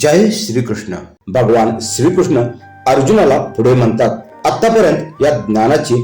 जय श्रीकृष्ण. भगवान श्रीकृष्ण अर्जुनाला पुढे म्हणतात आतापर्यंत या ज्ञानाची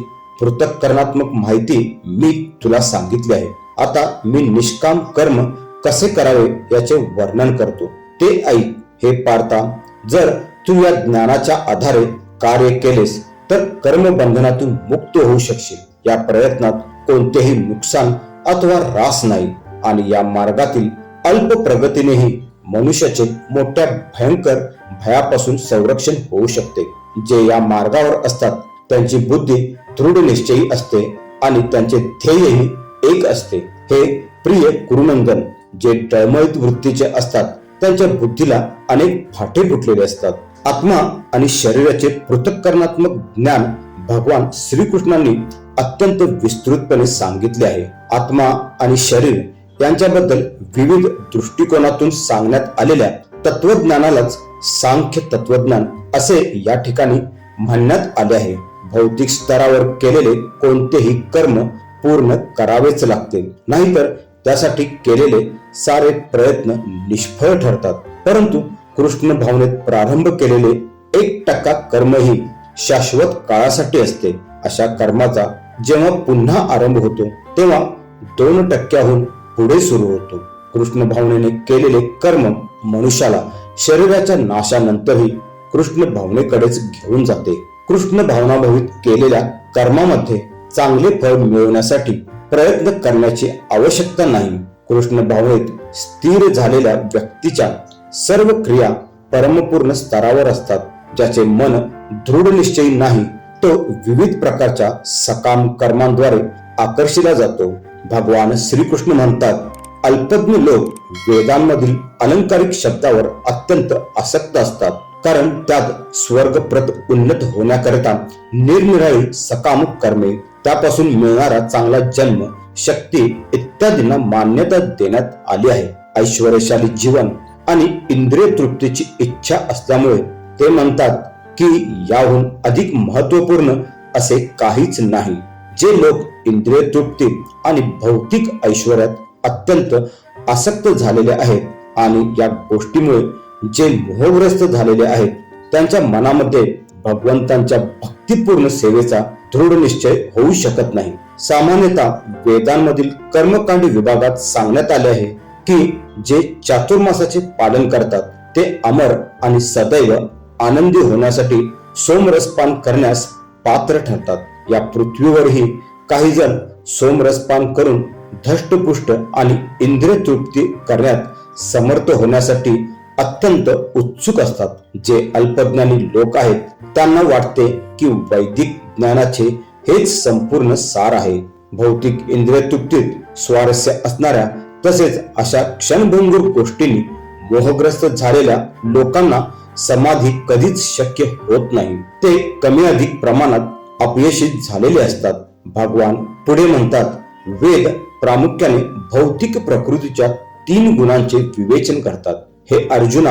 पृथक्करणात्मक माहिती मी तुला सांगितली आहे. आता मी निष्काम कर्म कसे करावे याचे वर्णन करतो. ते ऐक हे पार्था जर तू या ज्ञानाच्या आधारे कार्य केलेस तर कर्मबंधनातून मुक्त होऊ शकशील. या प्रयत्नात कोणतेही नुकसान अथवा रास नाही आणि या मार्गातील अल्प प्रगतीनेही मनुष्याचे मोठ्या भयंकर भयापासून संरक्षण होऊ शकते. जे या मार्गावर असतात त्यांची बुद्धी दृढ निश्चयी असते आणि त्यांचे ध्येयही एक असते. हे प्रिय कुरुनंदन जे डळमळीत वृत्तीचे असतात त्यांच्या बुद्धीला अनेक फाटे फुटलेले असतात. आत्मा आणि शरीराचे पृथक्करणात्मक ज्ञान भगवान श्रीकृष्णांनी अत्यंत विस्तृतपणे सांगितले आहे. आत्मा आणि शरीर यांच्याबद्दल विविध दृष्टिकोनातून सांगण्यात आलेल्या तत्वज्ञानालाच सांख्य तत्वज्ञान असे या ठिकाणी म्हणण्यात आले आहे. भौतिक स्तरावर केलेले कोणतेही कर्म पूर्ण करावेच लागते. नाहीतर त्यासाठी केलेले सारे प्रयत्न निष्फळ ठरतात. परंतु कृष्ण भावनेत प्रारंभ केलेले एक टक्का कर्मही शाश्वत काळासाठी असते. अशा कर्माचा जेव्हा पुन्हा आरंभ होतो तेव्हा दोन टक्क्याहून पुढे सुरू होतो. कृष्ण भावनेने केलेले कर्म मनुष्याला शरीराच्या नाशानंतरही कृष्ण भावनेकडेच घेऊन जाते. कृष्ण भावनाभावित केलेल्या कर्मामध्ये चांगले फळ मिळवण्यासाठी प्रयत्न करण्याची आवश्यकता नाही. कृष्ण भावनेत स्थिर झालेल्या व्यक्तीच्या सर्व क्रिया परमपूर्ण स्तरावर असतात. ज्याचे मन दृढ निश्चयी नाही तो विविध प्रकारच्या सकाम कर्मांद्वारे आकर्षिला जातो. भगवान श्रीकृष्ण म्हणतात अल्पज्ञ लोक वेदांमधील अलंकारिक शब्दावर अत्यंत आसक्त असतात. कारण त्यात स्वर्गप्रत उन्नत होण्याकरिता निरनिराळी सकाम कर्मे त्यापासून मिळणारा चांगला जन्म शक्ती इत्यादींना मान्यता देण्यात आली आहे. ऐश्वर्यशाली जीवन आणि इंद्रिय तृप्तीची इच्छा असल्यामुळे ते म्हणतात की याहून अधिक महत्त्वपूर्ण असे काहीच नाही. जे लोक इंद्रिय तृप्ती आणि भौतिक ऐश्वर्यात अत्यंत आसक्त झालेले आहेत आणि या गोष्टीमुळे जे मोहग्रस्त झालेले आहेत त्यांच्या मनामध्ये भगवंतांच्या भक्तिपूर्ण सेवेचा दृढ निश्चय होऊ शकत नाही. सामान्यतः वेदांमधील कर्मकांडी विभागात सांगण्यात आले आहे की जे चातुर्मासाचे पालन करतात ते अमर आणि सदैव आनंदी होण्यासाठी सोमरसपान करण्यास पात्र ठरतात. या पृथ्वीवरही काही जण सोमरसपान करून धष्टपुष्ट आणि इंद्रिय तृप्ती करण्यात समर्थ होण्यासाठी अत्यंत उत्सुक असतात. जे अल्पज्ञानी लोक आहेत त्यांना वाटते की वैदिक ज्ञानाचे हेच संपूर्ण सार आहे. भौतिक इंद्रिय तृप्तीत स्वारस्य असणाऱ्या तसेच अशा क्षणभंगूर गोष्टींनी मोहग्रस्त झालेल्या लोकांना समाधी कधीच शक्य होत नाही. ते कमी अधिक प्रमाणात अपयशी झालेले असतात. भगवान पुढे म्हणतात वेद प्रामुख्याने भौतिक प्रकृतीच्या तीन गुणांचे विवेचन करतात. हे अर्जुना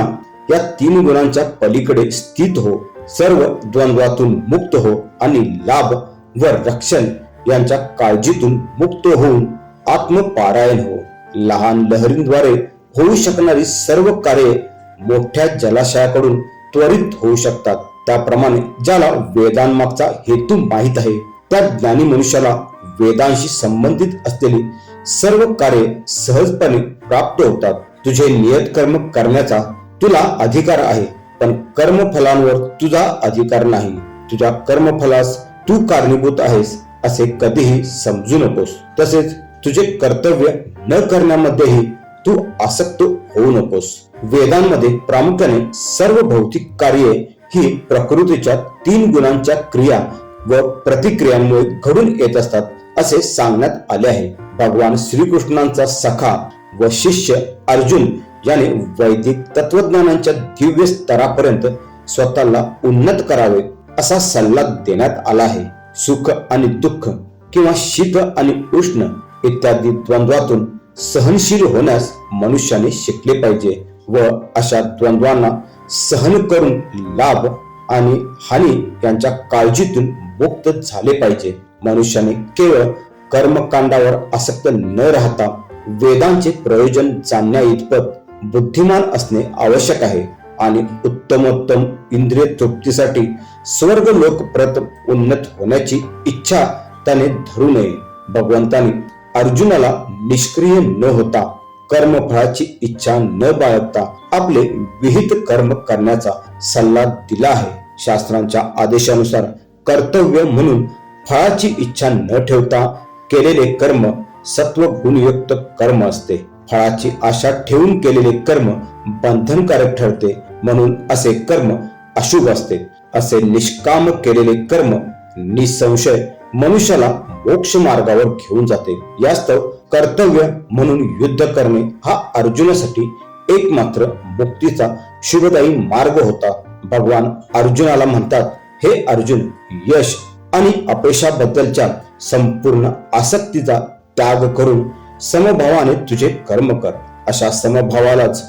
या तीन गुणांच्या पलीकडे स्थित हो सर्व द्वंद्वातून मुक्त हो आणि लाभ व रक्षण यांच्या काळजीतून मुक्त होऊन आत्मपारायण हो. लहान लहरींद्वारे होऊ शकणारी सर्व कार्ये मोठ्या जलाशयाकडून त्वरित होऊ शकतात. त्याप्रमाणे ज्याला वेदांमागचा हेतू माहीत आहे त्या ज्ञानी मनुष्याला वेदांशी संबंधित असलेली सर्व कार्ये सहजपणे प्राप्त होतात. तुझे नियत कर्म करण्याचा तुला अधिकार आहे पण कर्मफलांवर तुझा अधिकार नाही. तुझ्या कर्मफलास तू कारणीभूत आहेस असे कधीही समजू नकोस. तसेच तुझे कर्तव्य न करण्यामध्येही तू आसक्त होऊ नकोस. वेदांमध्ये प्रामुख्याने सर्व भौतिक कार्ये ही प्रकृतीच्या तीन गुणांच्या क्रिया व प्रतिक्रियांमुळे घडून येत असतात असे सांगण्यात आले आहे. भगवान श्रीकृष्णांचा सखा व शिष्य अर्जुन याने वैदिक तत्वज्ञानांच्या दिव्य स्तरापर्यंत स्वतःला उन्नत करावे असा सल्ला देण्यात आला आहे. सुख आणि दुःख किंवा शीत आणि उष्ण इत्यादी द्वंद्वातून सहनशील होण्यास मनुष्याने शिकले पाहिजे व अशा द्वंद्वांना सहन करून लाभ आणि हानी यांच्या काळजीतून मुक्त झाले पाहिजे. मनुष्याने केवळ कर्मकांडावर आसक्त न राहता वेदांचे प्रयोजन जाणण्या इतपत बुद्धिमान असणे आवश्यक आहे आणि उत्तमोत्तम इंद्रिय तृप्तीसाठी स्वर्ग लोकप्रत उन्नत होण्याची इच्छा त्याने धरू नये. भगवंताने अर्जुनाला निष्क्रिय न होता कर्मफळाची इच्छा न बाळगता आपले विहित कर्म करण्याचा सल्ला दिला आहे. शास्त्रांच्या आदेशानुसार कर्तव्य म्हणून फळाची इच्छा न ठेवता केलेले कर्म सत्व गुणयुक्त कर्म असते. फळाची आशा ठेवून केलेले कर्म बंधनकारक ठरते. म्हणून असे कर्म अशुभ असते. असे निष्काम केलेले कर्म निसंशय मनुष्याला मोक्ष मार्गावर घेऊन जाते. यास्तव कर्तव्य म्हणून युद्ध करणे हा अर्जुनासाठी एकमात्र मुक्तीचा शुभदायी मार्ग होता. भगवान अर्जुनाला म्हणतात हे अर्जुन यश आणि अपयशाबद्दलच्या संपूर्ण आसक्तीचा त्याग करून समभावाने तुझे कर्म कर. अशा समभावालाच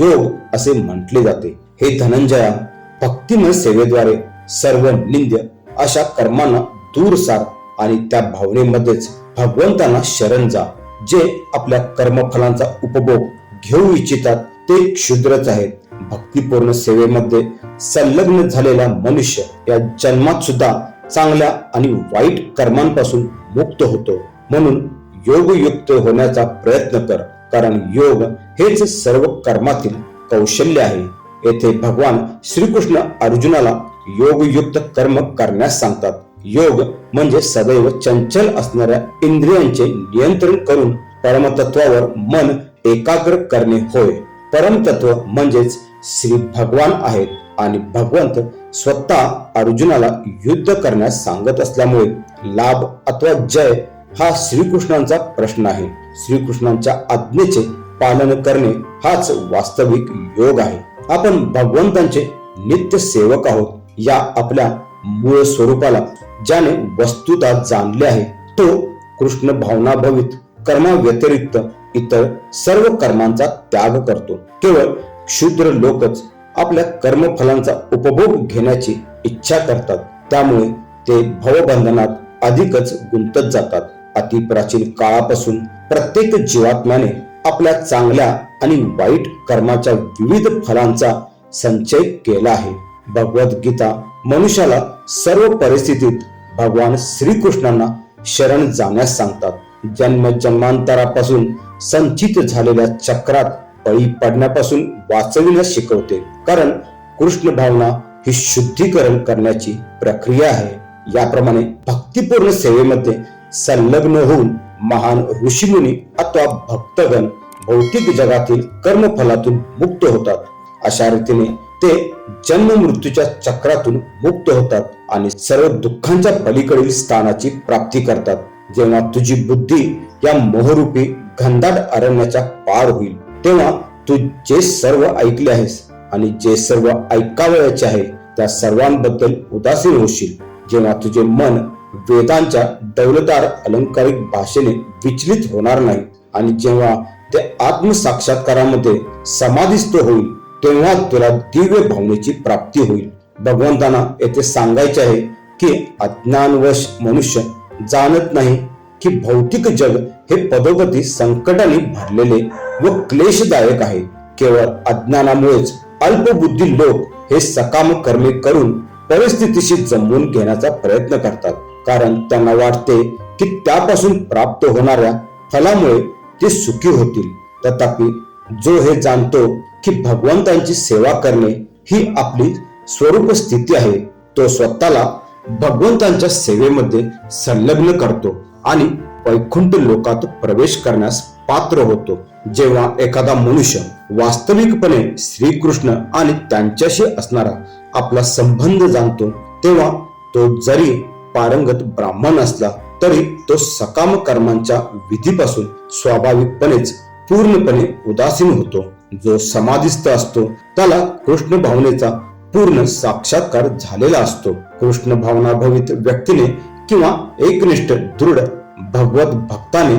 योग असे म्हटले जाते. हे धनंजया भक्तिमय सेवेद्वारे सर्व निंद्य अशा कर्मांना दूर सार आणि त्या भावनेमध्येच भगवंतांना शरण जा. जे आपल्या कर्मफलांचा उपभोग घेऊ इच्छितात ते क्षुद्रच आहेत. भक्तिपूर्ण सेवेमध्ये संलग्न झालेला मनुष्य या जन्मात सुद्धा चांगल्या आणि वाईट कर्मांपासून मुक्त होतो. म्हणून योगयुक्त होण्याचा प्रयत्न कर कारण योग हेच सर्व कर्मातील कौशल्य आहे. येथे भगवान श्रीकृष्ण अर्जुनाला योगयुक्त कर्म करण्यास सांगतात. योग म्हणजे सदैव चंचल असणाऱ्या इंद्रियांचे नियंत्रण करून परमतत्वावर मन एकाग्र करणे होय. परमतत्व म्हणजेच श्री भगवान आहेत आणि भगवंत स्वतः अर्जुनाला युद्ध करण्यास सांगत असल्यामुळे लाभ अथवा जय हा श्रीकृष्णांचा प्रश्न आहे. श्रीकृष्णांच्या आज्ञेचे पालन करणे हाच वास्तविक योग आहे. आपण भगवंतांचे नित्य सेवक आहोत. या आपल्या मूळ स्वरूपाला ज्याने वस्तुता जाणले आहे तो कृष्ण भावना भवित कर्माव्यतिरिक्त इतर सर्व कर्मांचा त्याग करतो. केवळ क्षुद्र लोकच आपल्या कर्मफलांचा उपभोग घेण्याची इच्छा करतात. त्यामुळे ते भवबंधनात अधिकच गुंतत जातात. अतिप्राचीन काळापासून प्रत्येक जीवात्म्याने आपल्या चांगल्या आणि वाईट कर्माच्या विविध फलांचा संचय केला आहे. भगवद्गीता मनुष्याला सर्व परिस्थितीत भगवान श्रीकृष्णांना शरण जाण्यास सांगतात. जन्म जन्मांतरापासून संचित झालेल्या चक्रात बळी पडण्यापासून वाचविण्यास शिकवते. कारण कृष्ण भावना ही शुद्धीकरण करण्याची प्रक्रिया आहे. याप्रमाणे भक्तिपूर्ण सेवेमध्ये संलग्न होऊन महान ऋषीमुनी अथवा भक्तगण भौतिक जगातील कर्मफलातून मुक्त होतात. अशा रीतीने ते जन्म मृत्यूच्या चक्रातून मुक्त होतात आणि सर्व दुःखांच्या पलीकडील स्थानाची प्राप्ती करतात. जेव्हा तुझी बुद्धी या मोहरूपी घनदाट अरण्याच्या पार होईल तेव्हा तू जे सर्व ऐकले आहेस आणि जे सर्व ऐकावयाचे आहे त्या सर्वांबद्दल उदासीन होशील. जेव्हा तुझे मन वेदांच्या दौलदार अलंकारिक भाषेने विचलित होणार नाही आणि जेव्हा ते आत्मसाक्षात्कारामध्ये समाधिस्थ होईल तेव्हा तुला दिव्य भावनेची प्राप्ती होईल. भगवंतांना येथे सांगायचे आहे की अज्ञानवश मनुष्य जाणत नाही की भौतिक जग हे पदोपदी संकटाने भरलेले व क्लेशदायक आहे. केवळ अज्ञानामुळेच अल्पबुद्धी लोक हे सकाम कर्मे करून परिस्थितीशी जमवून घेण्याचा प्रयत्न करतात. कारण त्यांना वाटते की त्यापासून प्राप्त होणाऱ्या फलामुळे ते सुखी होतील. तथापि जो हे जाणतो की भगवंतांची सेवा करणे ही आपली स्वरूप स्थिती आहे तो स्वतःला भगवंतांच्या सेवेमध्ये संलग्न करतो आणि वैकुंठ लोकात प्रवेश करण्यास पात्र होतो. जेव्हा एखादा मनुष्य वास्तविकपणे श्रीकृष्ण आणि त्यांच्याशी असणारा आपला संबंध जाणतो तेव्हा तो जरी पारंगत ब्राह्मण असला तरी तो सकाम कर्मांच्या विधीपासून स्वाभाविकपणेच पूर्णपणे उदासीन होतो. जो समाधिस्थ असतो त्याला कृष्ण भावनेचा पूर्ण साक्षात्कार झालेला असतो. कृष्ण भावना भवित व्यक्तीने किंवा एकनिष्ठ दृढ भगवत भक्ताने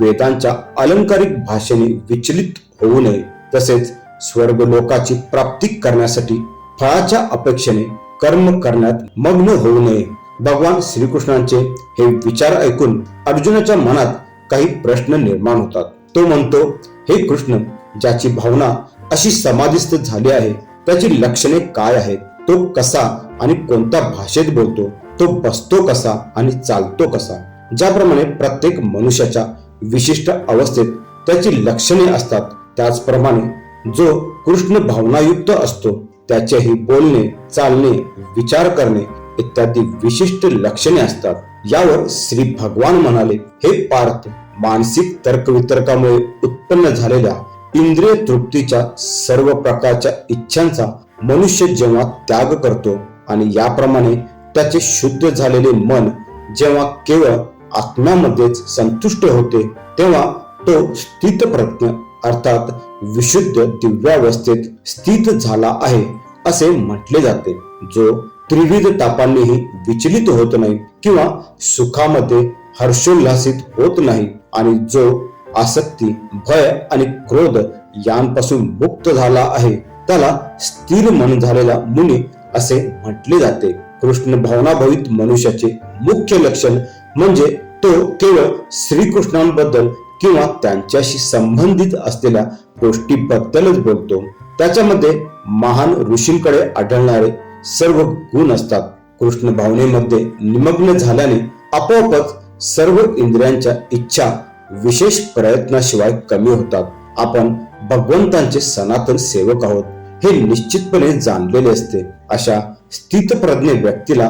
वेदांच्या अलंकारिक भाषेने विचलित होऊ नये. तसेच स्वर्ग लोकाची प्राप्ती करण्यासाठी फळाच्या अपेक्षेने कर्म करण्यात मग्न होऊ नये. भगवान श्रीकृष्णांचे हे विचार ऐकून अर्जुनाच्या मनात काही प्रश्न निर्माण होतात. तो म्हणतो हे कृष्ण ज्याची भावना अशी समाधिस्थ झाली आहे त्याची लक्षणे काय आहेत? तो कसा आणि कोणत्या भाषेत बोलतो? तो बसतो कसा आणि चालतो कसा? ज्याप्रमाणे प्रत्येक मनुष्याच्या विशिष्ट अवस्थेत त्याची लक्षणे असतात त्याचप्रमाणे जो कृष्ण भावनायुक्त असतो त्याचेही बोलणे चालणे विचार करणे इत्यादी विशिष्ट लक्षणे असतात. यावर श्री भगवान म्हणाले हे पार्थ मानसिक तर्कवितर्कामुळे उत्पन्न झालेल्या इंद्रिय तृप्तीच्या सर्व प्रकारच्या इच्छांचा मनुष्य जेव्हा त्याग करतो आणि याप्रमाणे त्याचे शुद्ध झालेले मन जेव्हा केवळ आत्म्यामध्येच संतुष्ट होते तेव्हा तो स्थित प्रज्ञ अर्थात विशुद्ध दिव्यावस्थेत स्थित झाला आहे असे म्हटले जाते. जो त्रिविध तापांनीही विचलित होत नाही किंवा सुखामध्ये हर्षोल्लासित होत नाही आणि जो आसक्ती भय आणि क्रोध यांपासून मुक्त झाला आहे त्याला स्थिर मन झालेला मुनी असे म्हटले जाते. कृष्ण भावनाभवित मनुष्याचे मुख्य लक्षण म्हणजे तो केवळ श्रीकृष्णांबद्दल किंवा त्यांच्याशी संबंधित असलेल्या गोष्टीबद्दलच बोलतो. त्याच्यामध्ये महान ऋषींकडे आढळणारे सर्व गुण असतात. कृष्ण भावनेमध्ये निमग्न झाल्याने आपोआपच सर्व इंद्रियांच्या इच्छा विशेष प्रयत्नाशिवाय कमी होतात. आपण भगवंतांचे सनातन सेवक आहोत हे निश्चितपणे जाणलेले असते. अशा स्थितप्रज्ञ व्यक्तीला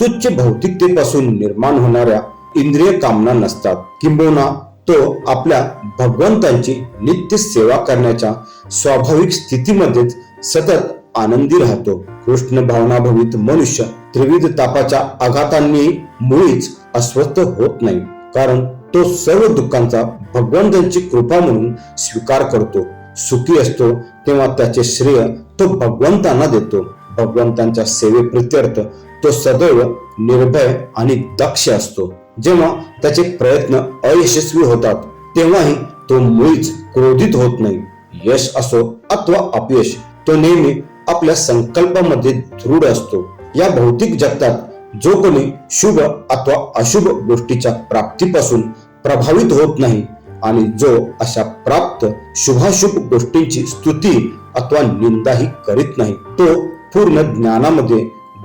तुच्छ भौतिकतेपासून निर्माण होणाऱ्या इंद्रिय कामना नसतात. किंबहुना तो आपल्या भगवंतांची नित्य सेवा करण्याच्या स्वाभाविक स्थितीमध्येच सतत आनंदी राहतो. कृष्ण भावनाभवित मनुष्य त्रिविध तापाच्या आघातांनी मुळीच अस्वस्थ होत नाही. कारण तो सर्व दुःखांचा भगवंतांची कृपा म्हणून स्वीकार करतो. सुखी असतो तेव्हा त्याचे श्रेय तो भगवंतांना देतो. भगवंतांच्या सेवेप्रित्यर्थ तो सदैव निर्भय आणि दक्ष असतो. जेव्हा त्याचे प्रयत्न अयशस्वी होतात तेव्हाही तो मुळीच क्रोधित होत नाही. यश असो अथवा अपयश तो नेहमी आपल्या संकल्पामध्ये दृढ असतो. या भौतिक जगतात जो कोणी शुभ अथवा अशुभ गोष्टीच्या प्राप्तीपासून प्रभावित होत नाही आणि जो अशा प्राप्त शुभाशुभ गोष्टींची स्तुती अथवा निंदाही करीत नाही तो पूर्ण ज्ञानामध्ये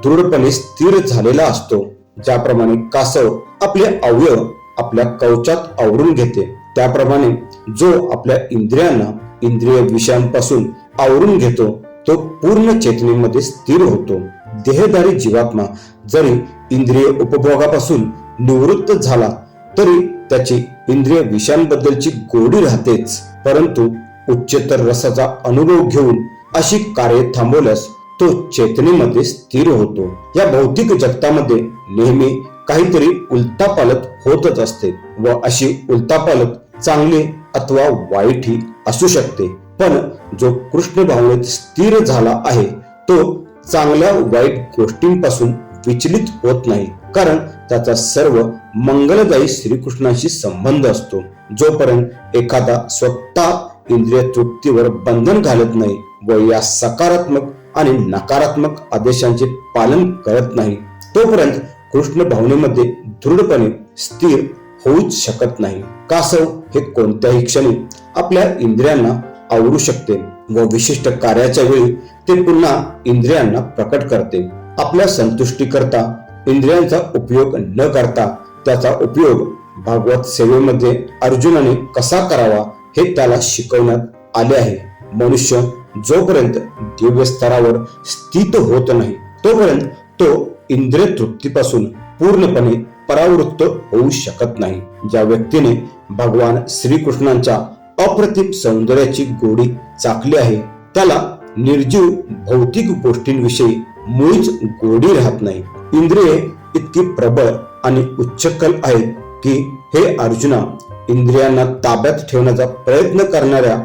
दृढपणे स्थिर झालेला असतो. ज्याप्रमाणे कासव आपले अवयव आपल्या कवचात आवरून घेते त्याप्रमाणे जो आपल्या इंद्रियांना इंद्रिय विषयांपासून आवरून घेतो तो पूर्ण चेतनेमध्ये स्थिर होतो. देहधारी जीवात्मा जरी इंद्रिय उपभोगापासून निवृत्त झाला तरी त्याची इंद्रिय विषयांबद्दलची गोडी राहतेच. परंतु उच्चतर रसाचा अनुभव घेऊन अशी कार्य थांबवल्यास तो चेतनेमध्ये स्थिर होतो. या भौतिक जगतामध्ये नेहमी काहीतरी उलतापालत होतच असते व अशी उलतापालत चांगली अथवा वाईट ही असू शकते. पण जो कृष्ण भावनेत स्थिर झाला आहे तो चांगल्या वाईट गोष्टींपासून विचलित होत नाही. कारण त्याचा सर्व मंगलदायी श्रीकृष्णाशी संबंध असतो. जोपर्यंत एखादा स्वतः इंद्रिय तृप्तीवर बंधन घालत नाही व या सकारात्मक आणि नकारात्मक आदेशांचे पालन करत नाही तोपर्यंत कृष्ण भावनेमध्ये दृढपणे स्थिर होऊच शकत नाही. कासव हे कोणत्याही क्षणी आपल्या इंद्रियांना आवरू शकते. व विशिष्ट कार्याच्या वेळी ते पुन्हा इंद्रियांना प्रकट करते. आपल्या संतुष्टी करता इंद्रियांचा उपयोग न करता त्याचा उपयोग भागवत सेवेमध्ये अर्जुनाने कसा करावा हे त्याला शिकवण्यात आले आहे. मनुष्य जोपर्यंत दिव्य स्तरावर स्थित होत नाही तोपर्यंत तो इंद्रिय तृप्तीपासून पूर्णपणे परावृत्त होऊ शकत नाही. ज्या व्यक्तीने भगवान श्रीकृष्णांच्या अप्रतिम सौंदर्याची गोडी चाकली आहे. त्याला निर्जीव भौतिक गोष्टींविषयी मुळीच गोडी राहत नाही. इंद्रिये इतकी प्रबळ आणि उच्चकल आहेत की हे अर्जुना इंद्रियांना ताब्यात ठेवण्याचा प्रयत्न करणाऱ्या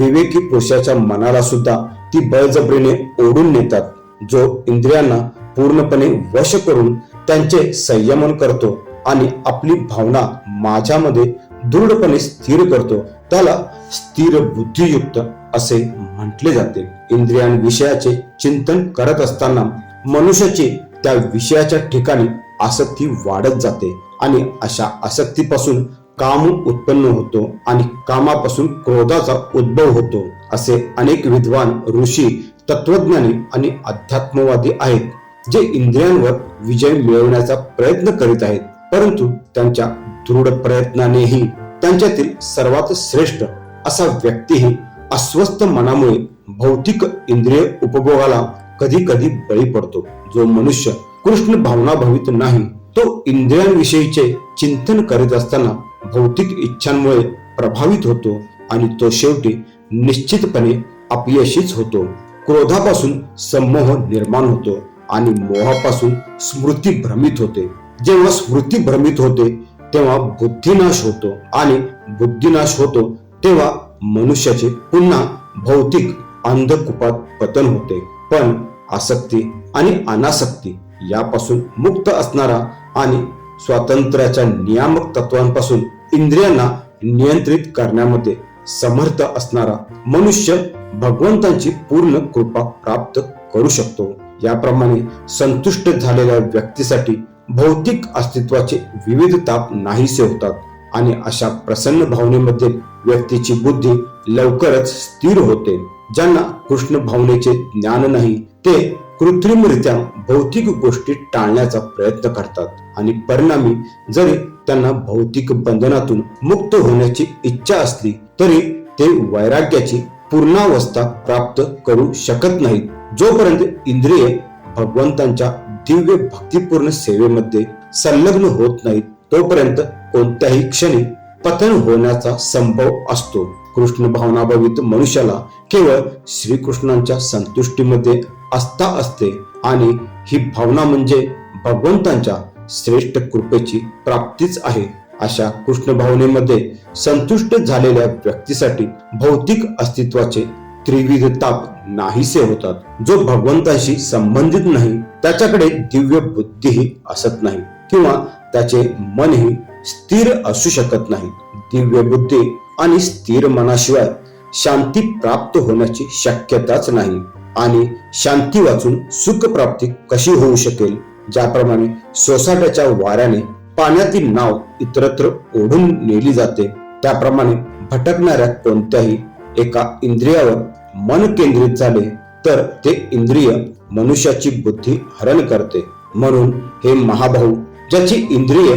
विवेकी पुरुषाच्या मनाला सुद्धा ती बळजबरीने ओढून नेतात. जो इंद्रियांना पूर्णपणे वश करून त्यांचे संयमन करतो आणि आपली भावना माझ्यामध्ये दृढपणे स्थिर करतो त्याला स्थिर बुद्धियुक्त असे म्हटले जाते. इंद्रियांविषयाचे चिंतन करत असताना मनुष्याची त्या विषयाच्या ठिकाणी आसक्ती वाढत जाते आणि अशा आसक्तीपासून काम उत्पन्न होतो आणि कामापासून क्रोधाचा उद्भव होतो असे अनेक विद्वान ऋषी तत्वज्ञानी आणि अध्यात्मवादी आहेत जे इंद्रियांवर विजय मिळवण्याचा प्रयत्न करीत आहेत परंतु त्यांच्या दृढ प्रयत्नानेही त्यांच्यातील सर्वात श्रेष्ठ असा व्यक्तीही अस्वस्थ मनामुळे भौतिक इंद्रिय उपभोगाला कधी कधी बळी पडतो. जो मनुष्य कृष्ण भावना भवित नाही तो इंद्रियांविषयीचे चिंतन करीत असताना भौतिक इच्छांमुळे प्रभावित होतो आणि तो शेवटी निश्चितपणे अपयशीच होतो. क्रोधापासून संमोह निर्माण होतो आणि मोहापासून स्मृती भ्रमित होते. जेव्हा स्मृती भ्रमित होते तेव्हा बुद्धिनाश होतो आणि बुद्धिनाश होतो तेव्हा मनुष्याचे पुन्हा भौतिक अंधकुपात पतन होते. पण आसक्ती आणि अनासक्ती यापासून मुक्त असणारा आणि स्वातंत्र्याच्या नियामक तत्वांपासून इंद्रियांना नियंत्रित करण्यामध्ये समर्थ असणारा मनुष्य भगवंतांची पूर्ण कृपा प्राप्त करू शकतो. याप्रमाणे संतुष्ट झालेल्या व्यक्तीसाठी भौतिक अस्तित्वाचे विविध ताप नाहीसे होतात आणि अशा प्रसन्न भावनेमध्ये व्यक्तीची बुद्धी लवकरच स्थिर होते. ज्यांना कृष्ण भावनेचे ज्ञान नाही ते कृत्रिमरित्या भौतिक गोष्टी टाळण्याचा प्रयत्न करतात आणि परिणामी जरी त्यांना भौतिक बंधनातून मुक्त होण्याची इच्छा असली तरी ते वैराग्याची पूर्णावस्था प्राप्त करू शकत नाहीत. जोपर्यंत इंद्रिये भगवंतांच्या दिव्य भक्तिपूर्ण सेवेमध्ये संलग्न होत नाहीत. तोपर्यंत कोणत्याही क्षणी पतन होण्याचा संभव असतो. कृष्ण भावनाभावित मनुष्याला केवळ श्रीकृष्णांच्या संतुष्टीमध्ये आस्था असते आणि ही भावना म्हणजे भगवंतांच्या श्रेष्ठ कृपेची प्राप्तीच आहे. अशा कृष्ण भावनेमध्ये संतुष्ट झालेल्या व्यक्तीसाठी भौतिक अस्तित्वाचे त्रिविध ताप नाहीसे होतात. जो भगवंताशी संबंधित नाही त्याच्याकडे दिव्य बुद्धीही असत नाही किंवा त्याचे मनही स्थिर असू शकत नाही. दिव्य बुद्धी आणि स्थिर मनाशिवाय शांती प्राप्त होण्याची शक्यताच नाही आणि शांती वाचून सुख प्राप्ती कशी होऊ शकेल ज्याप्रमाणे सोसाट्याच्या वाऱ्याने पाण्यातील नाव इतरत्र ओढून नेली जाते त्याप्रमाणे भटकणाऱ्या कोणत्याही एका इंद्रियावर मन केंद्रित झाले तर ते इंद्रिय मनुष्याची बुद्धी हरण करते. म्हणून हे महाभाऊ ज्याची इंद्रिय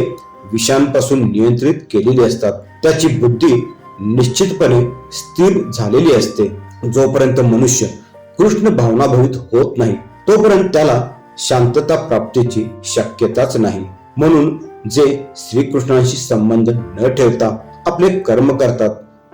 विषांपासून नियंत्रित केलेली असतात त्याची बुद्धी निश्चितपणे स्थिर झालेली असते. जोपर्यंत मनुष्य कृष्ण भावनाभवित होत नाही तोपर्यंत त्याला शांतता प्राप्तीची शक्यताच नाही. म्हणून जे श्रीकृष्णांशी संबंध न ठेवता आपले कर्म करतात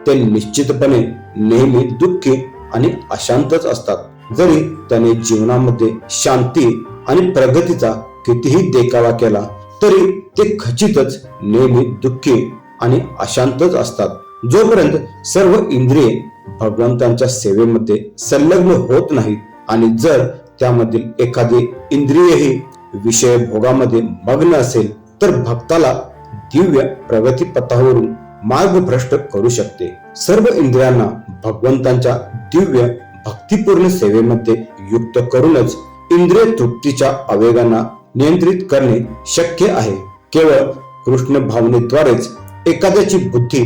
ते निश्चितपणे नेहमी दुःखी आणि अशांतच असतात. जरी त्याने जीवनामध्ये शांती आणि प्रगतीचा कितीही देखावा केला तरी ते खचितच नेहमी दुःखी आणि अशांतच असतात. जोपर्यंत सर्व इंद्रिये भगवंतांच्या सेवेमध्ये संलग्न होत नाहीत आणि जर त्यामधील एखादी इंद्रियही विषय भोगामध्ये मग्न असेल तर भक्ताला दिव्य प्रगती पथावरून मार्गभ्रष्ट करू शकते. सर्व इंद्रियांना भगवंतांच्या दिव्य भक्तिपूर्ण सेवेमध्ये युक्त करूनच इंद्रिय तृप्तीच्या आवेगांना नियंत्रित करणे शक्य आहे. केवळ कृष्ण भावनेद्वारेच एखाद्याची बुद्धी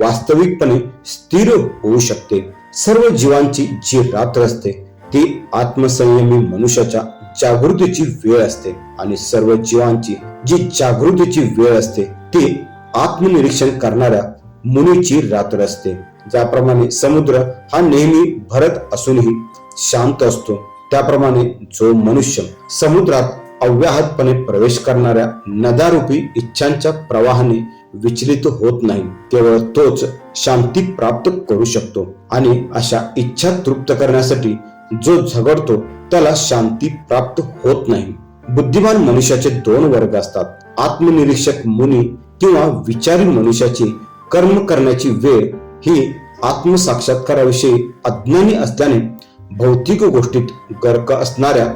वास्तविकपणे स्थिर होऊ शकते. सर्व जीवांची जी रात्र असते ती आत्मसंयमी मनुष्याच्या जागृतीची वेळ असते आणि सर्व जीवांची जी जागृतीची वेळ असते ती आत्मनिरीक्षण करणाऱ्या मुनीची रात्र असते. ज्याप्रमाणे समुद्र हा नेहमी भरत असूनही शांत असतो त्याप्रमाणे जो मनुष्य समुद्रात अव्याहतपणे प्रवेश करणाऱ्या नदारूपी इच्छांच्या प्रवाहाने विचलित होत नाही केवळ तोच शांती प्राप्त करू शकतो आणि अशा इच्छा तृप्त करण्यासाठी जो झगडतो त्याला शांती प्राप्त होत नाही. बुद्धिमान मनुष्याचे दोन वर्ग असतात. आत्मनिरीक्षक मुनी किंवा विचारी मनुष्याची कर्म करण्याची वेळ ही आत्मसाक्षात्काराविषयी अज्ञानी असल्याने भौतिक गोष्टीत गर्क असणाऱ्या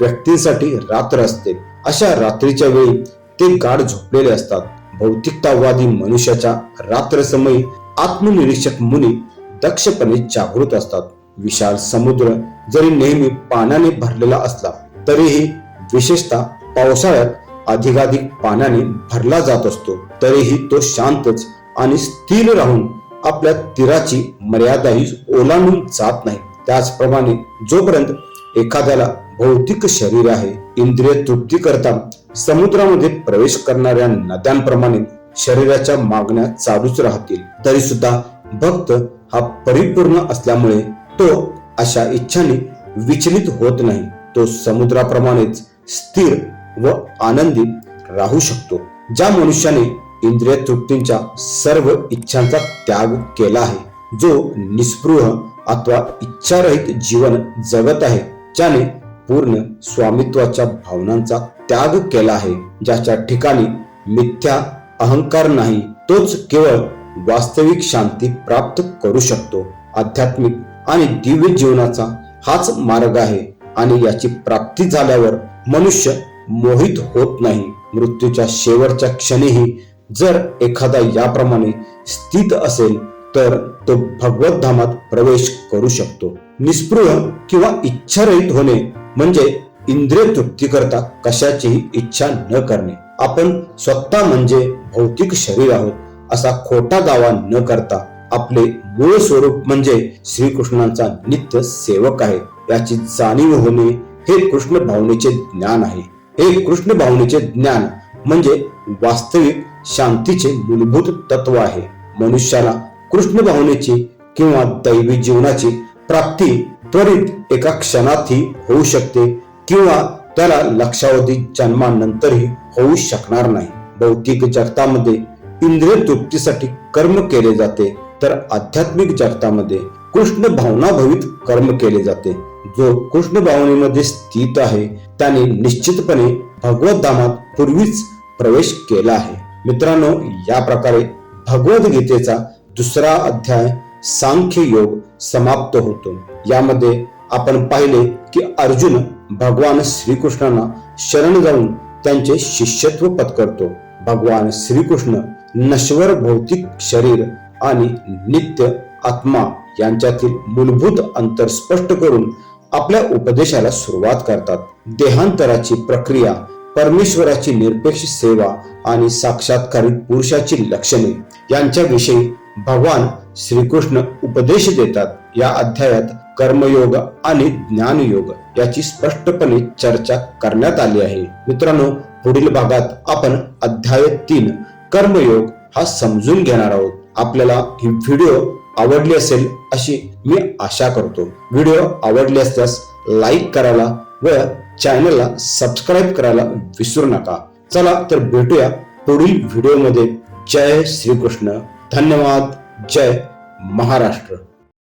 व्यक्तींसाठी रात्र असते. अशा रात्रीच्या वेळी ते गाढ झोपलेले असतात. भौतिकतावादी मनुष्याच्या रात्र समयी आत्मनिरीक्षक मुनी दक्षपणे जागृत असतात. विशाल समुद्र जरी नेहमी पाण्याने भरलेला असला तरीही विशेषतः पावसाळ्यात अधिकाधिक पाण्याने भरला जात असतो. तरीही तो शांतच आणि स्थिर राहून आपल्या तीराची मर्यादाही ओलांडून जात नाही. त्याचप्रमाणे जोपर्यंत एखाद्याला भौतिक शरीर आहे इंद्रिय तृप्ती करता समुद्रामध्ये प्रवेश करणाऱ्या नद्यांप्रमाणे शरीराच्या मागण्या चालूच राहतील. तरी सुद्धा भक्त हा परिपूर्ण असल्यामुळे तो अशा इच्छांनी विचलित होत नाही. तो समुद्राप्रमाणेच स्थिर व आनंदी राहू शकतो. ज्या मनुष्याने इंद्रिय तृप्तींच्या सर्व इच्छांचा त्याग केला आहे जो निस्पृह अथवा इच्छारहित जीवन जगत आहे ज्याने पूर्ण स्वामित्वाच्या भावनांचा त्याग केला आहे ज्याच्या ठिकाणी मिथ्या अहंकार नाही तोच केवळ वास्तविक शांती प्राप्त करू शकतो. आध्यात्मिक आणि दिव्य जीवनाचा हाच मार्ग आहे आणि याची प्राप्ती झाल्यावर मनुष्य मोहित होत नाही. मृत्यूच्या शेवटच्या क्षणीही जर एखादा याप्रमाणे स्थित असेल तर तो भगवत धामात प्रवेश करू शकतो. निस्पृह किंवा इच्छारहित होणे म्हणजे इंद्रिय तृप्ती करता कशाचीही इच्छा न करणे. आपण स्वतः म्हणजे भौतिक शरीर आहोत असा खोटा दावा न करता आपले मूळ स्वरूप म्हणजे श्रीकृष्णांचा नित्य सेवक आहे. याची जाणीव होणे हे कृष्ण भावनेचे ज्ञान आहे. हे कृष्ण भावनेचे ज्ञान म्हणजे वास्तविक शांतीचे मूलभूत तत्व आहे. मनुष्याला कृष्ण भावनेची किंवा दैवी जीवनाची प्राप्ती त्वरित एका क्षणातही होऊ शकते किंवा त्याला लक्षावधी जन्मानंतरही होऊ शकणार नाही. भौतिक जगतामध्ये इंद्रिय तृप्तीसाठी कर्म केले जाते तर आध्यात्मिक जगतामध्ये कृष्ण भावनाभवित कर्म केले जाते. जो कृष्ण भावनेमध्ये स्थित आहे त्यांनी निश्चितपणे भगवत पूर्वीच प्रवेश केला आहे. मित्रांनो या प्रकारे भगवद्गीतेचा दुसरा अध्याय सांख्य योग समाप्त होतो. यामध्ये आपण पाहिले की अर्जुन भगवान श्रीकृष्णांना शरण जाऊन त्यांचे शिष्यत्व पत्करतो. भगवान श्रीकृष्ण नश्वर भौतिक शरीर आणि नित्य आत्मा यांच्यातील मूलभूत अंतर स्पष्ट करून आपल्या उपदेशाला सुरुवात करतात. देहांतराची प्रक्रिया परमेश्वराची निरपेक्ष सेवा आणि साक्षात्कारित पुरुषाची लक्षणे यांच्याविषयी भगवान श्रीकृष्ण उपदेश देतात. या अध्यायात कर्मयोग आणि ज्ञानयोग याची स्पष्टपणे चर्चा करण्यात आली आहे. मित्रांनो पुढील भागात आपण अध्याय तीन कर्मयोग हा समजून घेणार आहोत. आपल्याला ही व्हिडिओ आवडली असेल अशी मी आशा करतो. व्हिडिओ आवडली असल्यास लाईक करायला व चॅनलला सबस्क्राईब करायला विसरू नका. चला तर भेटूया पुढील व्हिडिओमध्ये. जय श्रीकृष्ण. धन्यवाद. जय महाराष्ट्र.